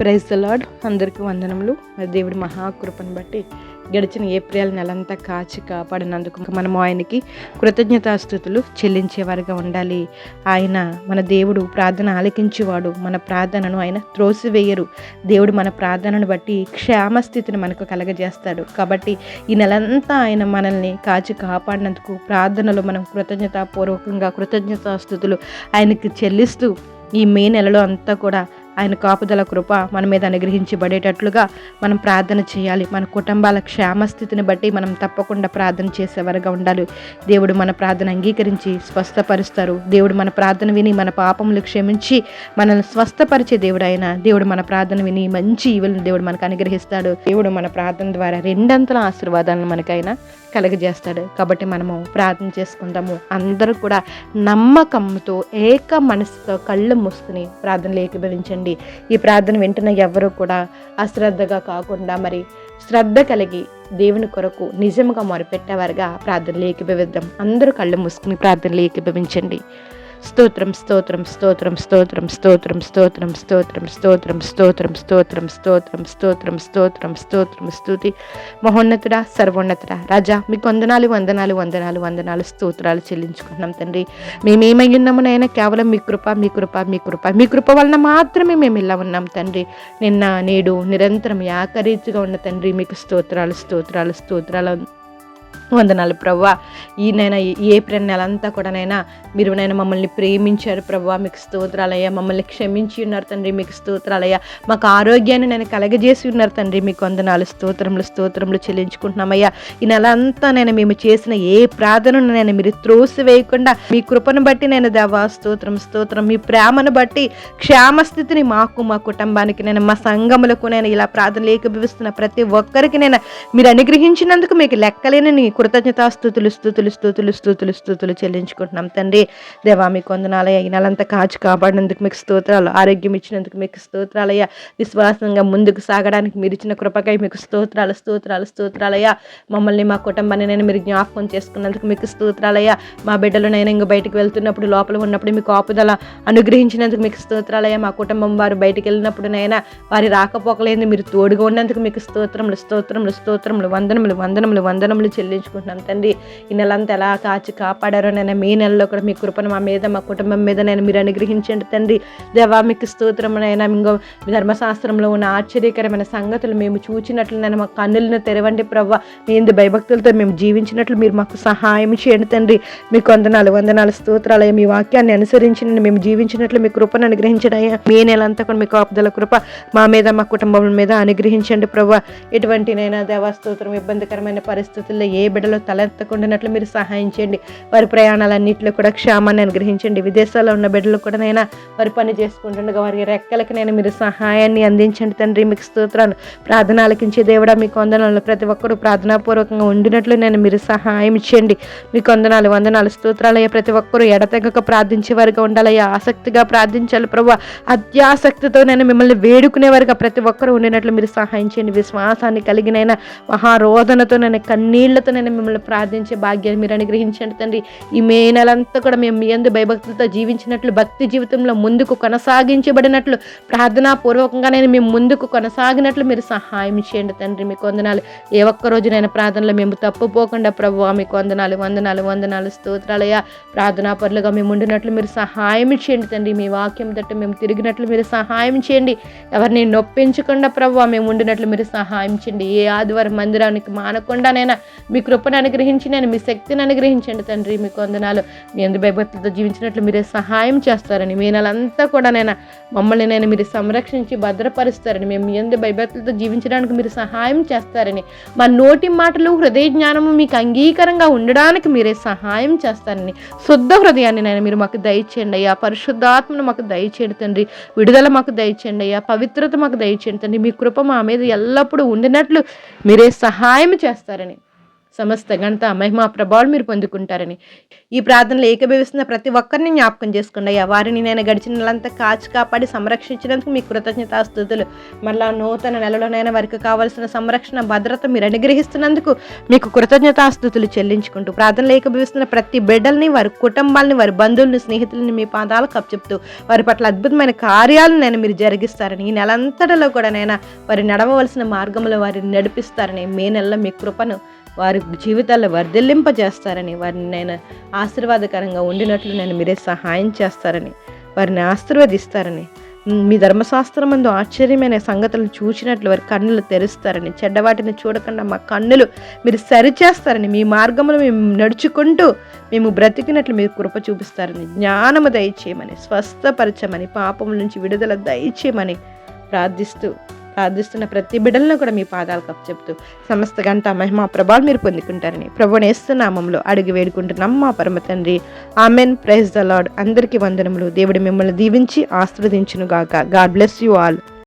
Praise lord అందరికీ వందనములు. మరి దేవుడి మహాకృపను బట్టి గడిచిన ఏప్రిల్ నెలంతా కాచి కాపాడినందుకు మనము ఆయనకి కృతజ్ఞతాస్థుతులు చెల్లించేవారుగా ఉండాలి. ఆయన మన దేవుడు ప్రార్థన ఆలకించేవాడు. మన ప్రార్థనను ఆయన త్రోసివేయరు. దేవుడు మన ప్రార్థనను బట్టి క్షేమస్థితిని మనకు కలగజేస్తాడు. కాబట్టి ఈ నెలంతా ఆయన మనల్ని కాచి కాపాడినందుకు ప్రార్థనలో మనం కృతజ్ఞతాపూర్వకంగా కృతజ్ఞతాస్థుతులు ఆయనకి చెల్లిస్తూ ఈ మే నెలలో అంతా కూడా ఆయన కాపుదల కృప మన మీద అనుగ్రహించబడేటట్లుగా మనం ప్రార్థన చేయాలి. మన కుటుంబాల క్షేమస్థితిని బట్టి మనం తప్పకుండా ప్రార్థన చేసేవారుగా ఉండాలి. దేవుడు మన ప్రార్థన అంగీకరించి స్వస్థపరుస్తారు. దేవుడు మన ప్రార్థన విని మన పాపములు క్షమించి మనల్ని స్వస్థపరిచే దేవుడు ఆయన దేవుడు మన ప్రార్థన విని మంచి ఈవులను దేవుడు మనకు అనుగ్రహిస్తాడు. దేవుడు మన ప్రార్థన ద్వారా రెండంతల ఆశీర్వాదాలను మనకైనా కలుగజేస్తాడు. కాబట్టి మనము ప్రార్థన చేసుకుందాము. అందరూ కూడా నమ్మకంతో ఏక మనసుతో కళ్ళు మూసుకుని ప్రార్థనలు ఏకీభవించండి. ఈ ప్రార్థన వింటున్న ఎవరు కూడా అశ్రద్ధగా కాకుండా మరి శ్రద్ధ కలిగి దేవుని కొరకు నిజంగా మొరపెట్టేవారుగా ప్రార్థనలు ఏకీభవిద్దాం. అందరూ కళ్ళు మూసుకుని ప్రార్థనలు ఏకీభవించండి. స్తోత్రం స్తోత్రం స్తోత్రం స్తోత్రం స్తోత్రం స్తోత్రం స్తోత్రం స్తోత్రం స్తోత్రం స్తోత్రం స్తోత్రం స్తోత్రం స్తోత్రం స్తోత్రం స్తుతి మహోన్నతుడా సర్వోన్నతుడా రాజా మీకు వందనాలు వందనాలు వందనాలు వందనాలు స్తోత్రాలు చెల్లించుకుంటున్నాం తండ్రి మేమేమై ఉన్నామునైనా కేవలం మీ కృప మీ కృప మీ కృప మీ కృప వలన మాత్రమే మేము ఇలా ఉన్నాం తండ్రి నిన్న నేడు నిరంతరం యాకరీతిగా ఉన్న తండ్రి మీకు స్తోత్రాలు స్తోత్రాలు స్తోత్రాలు వందనాలు ప్రవ్వా. ఈ నైనా ఏప్రిల్ నెల అంతా కూడా నైనా మీరు నైనా మమ్మల్ని ప్రేమించారు ప్రవ్వా. మీకు స్తోత్రాలయ్యా. మమ్మల్ని క్షమించి ఉన్నారు తండ్రి మీకు స్తోత్రాలయ్యా. మాకు ఆరోగ్యాన్ని నేను కలగజేసి ఉన్నారు తండ్రి. మీకు వందనాలు స్తోత్రములు స్తోత్రములు చెల్లించుకుంటున్నామయ్యా. ఈ నెల అంతా నేను మేము చేసిన ఏ ప్రార్థనను నేను మీరు త్రోసి వేయకుండా మీ కృపను బట్టి నేను దేవా స్తోత్రం స్తోత్రం మీ ప్రేమను బట్టి క్షేమస్థితిని మాకు మా కుటుంబానికి నేను మా సంఘములకు నేను ఇలా ప్రార్థనలు ఏకీభవిస్తున్న ప్రతి ఒక్కరికి నేను మీరు అనుగ్రహించినందుకు మీకు లెక్కలేని కృతజ్ఞత కృతజ్ఞతాస్థుతులు స్థుతులు స్థుతులు స్థుతులు స్థుతులు చెల్లించుకుంటున్నాం. తండ్రి దేవా మీకు వందనాలయ్య ఈ నెలంతా కాచి కాపాడినందుకు మీకు స్తోత్రాలు ఆరోగ్యం ఇచ్చినందుకు మీకు స్తోత్రాలయ్య. విశ్వాసంగా ముందుకు సాగడానికి మీరు ఇచ్చిన కృపకై మీకు స్తోత్రాలు స్తోత్రాలు స్తోత్రాలయ్య. మమ్మల్ని మా కుటుంబాన్ని నేను మీరు జ్ఞాపకం చేసుకున్నందుకు మీకు స్తోత్రాలయ్య. మా బిడ్డలు నేను ఇంక బయటకు వెళ్తున్నప్పుడు లోపల ఉన్నప్పుడు మీకు ఆపుదల అనుగ్రహించినందుకు మీకు స్తోత్రాలయ్య. మా కుటుంబం వారు బయటికి వెళ్ళినప్పుడు నైనా వారి రాకపోకలేదు మీరు తోడుగా ఉన్నందుకు మీకు స్తోత్రములు స్తోత్రములు స్తోత్రములు వందనములు వందనములు వందనములు చెల్లించు చెల్లించుకుంటున్నాం తండ్రి ఈ నెలంతా ఎలా కాచి కాపాడారో నేను మీ నెలలో కూడా మీ కృపను మా మీద మా కుటుంబం మీద నేను మీరు అనుగ్రహించండి తండ్రి. దేవా మీకు స్తోత్రమునైనా ఇంకో ధర్మశాస్త్రంలో ఉన్న ఆశ్చర్యకరమైన సంగతులు మేము చూచినట్లు నేను మా కన్నులను తెరవండి ప్రవ్వ. మీ ఇందు భయభక్తులతో మేము జీవించినట్లు మీరు మాకు సహాయం చేయండి తండ్రి. మీకు వందనాలు వందనాలు స్తోత్రాలయ్యా మీ వాక్యాన్ని అనుసరించి నేను మేము జీవించినట్లు మీ కృపను అనుగ్రహించడయ్యా మీ నెలంతా కూడా మీకు ఆపుదల కృప మా మీద మా కుటుంబం మీద అనుగ్రహించండి ప్రవ్వ. ఎటువంటినైనా దేవాస్తోత్రం ఇబ్బందికరమైన పరిస్థితుల్లో ఏ బిడ్డలో తలెత్తకుండానట్లు మీరు సహాయం చేయండి. వారి ప్రయాణాలన్నింటిలో కూడా క్షేమాన్ని అనుగ్రహించండి. విదేశాల్లో ఉన్న బిడ్డలు కూడా నైనా వారి పని చేసుకుంటుండగా వారి రెక్కలకి నేను మీరు సహాయాన్ని అందించండి తండ్రి. మీకు స్తోత్రాలు. ప్రార్థన ఆలకించే దేవుడా మీకు వందనాలు. ప్రతి ఒక్కరూ ప్రార్థనాపూర్వకంగా ఉండినట్లు నేను మీరు సహాయం చేయండి. మీకు వందనాలు వందనాలు. స్తోత్రాలయ్యా ప్రతి ఒక్కరూ ఎడతెగక ప్రార్థించే వారిగా ఉండాలయ్యా. ఆసక్తిగా ప్రార్థించాలి ప్రభు అత్యాసక్తితో నేను మిమ్మల్ని వేడుకునే వారిగా ప్రతి ఒక్కరూ ఉండినట్లు మీరు సహాయం చేయండి. విశ్వాసాన్ని కలిగినైనా మహారోధనతో నేను కన్నీళ్ళతో నేను మిమ్మల్ని ప్రార్థించే భాగ్యాన్ని మీరు అనుగ్రహించండి తండ్రి. ఈ మే నెలంతా కూడా మేము మీ అందు భయభక్తులతో జీవించినట్లు భక్తి జీవితంలో ముందుకు కొనసాగించబడినట్లు ప్రార్థనా పూర్వకంగా నేను మేము ముందుకు కొనసాగినట్లు మీరు సహాయం చేయండి తండ్రి. మీకు వందనాలు. ఏ ఒక్క రోజునైనా ప్రార్థనలో మేము తప్పుపోకుండా ప్రభు మీకు వందనాలు వందనాలు వందనాలు. స్తోత్రాలయ ప్రార్థనా పరులుగా మేము ఉండినట్లు మీరు సహాయం చేయండి తండ్రి. మీ వాక్యం తట్టు మేము తిరిగినట్లు మీరు సహాయం చేయండి. ఎవరిని నొప్పించకుండా ప్రభు మేము ఉండినట్లు మీరు సహాయం చేయండి. ఏ ఆదివారం మందిరానికి మానకుండానైనా మీకు కృపను అనుగ్రహించి నేను మీ శక్తిని అనుగ్రహించండి తండ్రి. మీకు వందనాలు. మీ అందు భయభక్తులతో జీవించినట్లు మీరే సహాయం చేస్తారని మీ నెలంతా కూడా నేను మమ్మల్ని నేను మీరు సంరక్షించి భద్రపరుస్తారని మేము మీ అందు భయభక్తులతో జీవించడానికి మీరు సహాయం చేస్తారని మా నోటి మాటలు హృదయ జ్ఞానము మీకు అంగీకారంగా ఉండడానికి మీరే సహాయం చేస్తారని శుద్ధ హృదయాన్ని నేను మీరు మాకు దయచేయండి అయ్యా. పరిశుద్ధాత్మను మాకు దయచేయండి తండ్రి. విడుదల మాకు దయచేయండి అయ్యా. పవిత్రత మాకు దయచేయండి తండ్రి. మీ కృప మా మీద ఎల్లప్పుడూ ఉండినట్లు మీరే సహాయం చేస్తారని. సమస్త గణత మహిమా ప్రభావాలు మీరు పొందుకుంటారని. ఈ ప్రార్థనలు ఏకభవిస్తున్న ప్రతి ఒక్కరిని జ్ఞాపకం చేసుకోండి అయ్యా. వారిని నేను గడిచిన నెలంతా కాచి కాపాడి సంరక్షించినందుకు మీ కృతజ్ఞతాస్తుతులు మరలా నూతన నెలలోనైనా వారికి కావాల్సిన సంరక్షణ భద్రత మీరు అనుగ్రహిస్తున్నందుకు మీకు కృతజ్ఞతాస్థుతులు చెల్లించుకుంటూ ప్రార్థనలు ఏకభవిస్తున్న ప్రతి బిడ్డల్ని వారి కుటుంబాలని వారి బంధువుల్ని స్నేహితులని మీ పాదాలు కప్చెప్తూ వారి పట్ల అద్భుతమైన కార్యాలను నేను మీరు జరిగిస్తారని ఈ నెలంతటిలో కూడా నేను వారి నడవవలసిన మార్గంలో వారిని నడిపిస్తారని మే నెలలో మీ కృపను వారి జీవితాల్లో వర్ధిల్లింపజేస్తారని వారిని నేను ఆశీర్వాదకరంగా ఉండినట్లు నేను మీరే సహాయం చేస్తారని వారిని ఆశీర్వదిస్తారని మీ ధర్మశాస్త్రం ముందు ఆశ్చర్యమైన సంగతులను చూసినట్లు వారి కన్నులు తెరుస్తారని చెడ్డవాటిని చూడకుండా మా కన్నులు మీరు సరిచేస్తారని మీ మార్గంలో మేము నడుచుకుంటూ మేము బ్రతికినట్లు మీరు కృప చూపిస్తారని జ్ఞానము దయచేయమని స్వస్థపరచమని పాపం నుంచి విడుదల దయచేయమని ప్రార్థిస్తూ ప్రార్థిస్తున్న ప్రతి బిడ్డలను కూడా మీ పాదాలు కప్పు చెప్తూ సమస్త గంట మహిమా ప్రభావాలు మీరు పొందుకుంటారని ప్రభునేస్తు నామంలో అడిగి వేడుకుంటున్నాం. మా పరమ తండ్రి ఆమెన్. ప్రైజ్ ద లాడ్ అందరికీ వందనములు. దేవుడు మిమ్మల్ని దీవించి ఆశీర్వదించును గాక గాడ్ బ్లెస్ యూ ఆల్.